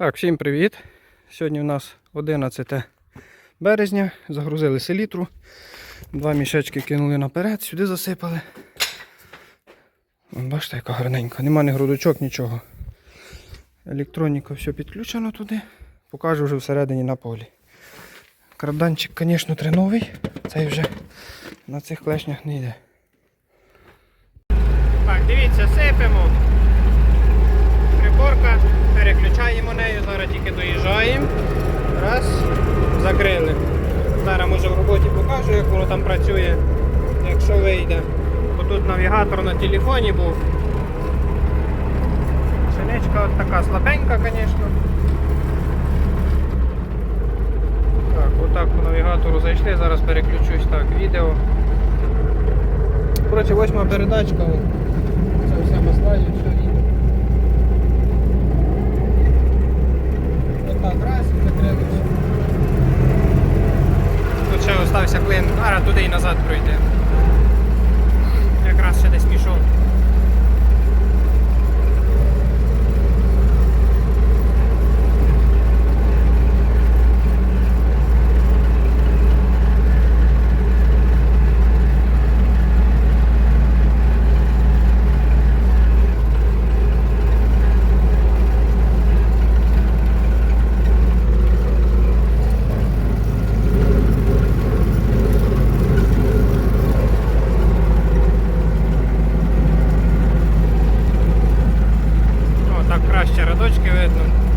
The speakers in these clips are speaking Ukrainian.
Так, всім привіт. Сьогодні у нас 11 березня. Загрузили селітру. Два мішечки кинули наперед, сюди засипали. Бачите, яка гарненька. Нема ні грудочок, нічого. Електроніка все підключено туди. Покажу вже всередині на полі. Карданчик, звісно, треновий. Цей вже на цих клешнях не йде. Так, дивіться, сипемо. Приборка, переключаємо нею, зараз тільки доїжджаємо. Раз, закрили. Зараз може в роботі покажу, як воно там працює, якщо вийде. Бо тут навігатор на телефоні був. Шиничка от така слабенька, звісно. Так, отак по навігатору зайшли, зараз переключусь так, відео. Коротше, восьма передачка. вон. Це все масла і все відео. Отак, раз і закрили все. Тут ще остався клин, зараз туди і назад пройде. Якраз ще десь пішов. Видно.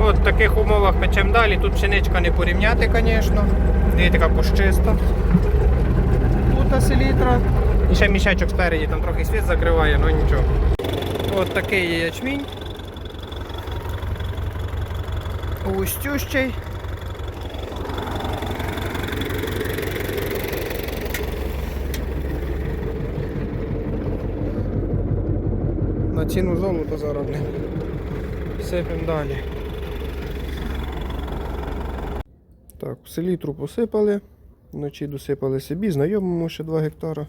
От в таких умовах печем далі. Тут пшеничка не порівняти, звісно. Дивіться, яка кущиста. Тут селітра. І ще мішечок спереді, там трохи світ закриває, але нічого. От такий ячмінь. Густющий. На ціну золота зароблено. Сипемо далі. Так, селітру посипали. Вночі досипали собі, знайомому ще 2 гектара.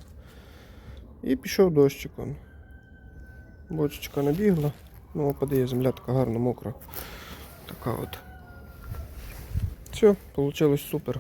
І пішов дощик. он. Бочечка набігла. Ну, падає земля така гарна, мокра. Така от. Все, вийшло супер.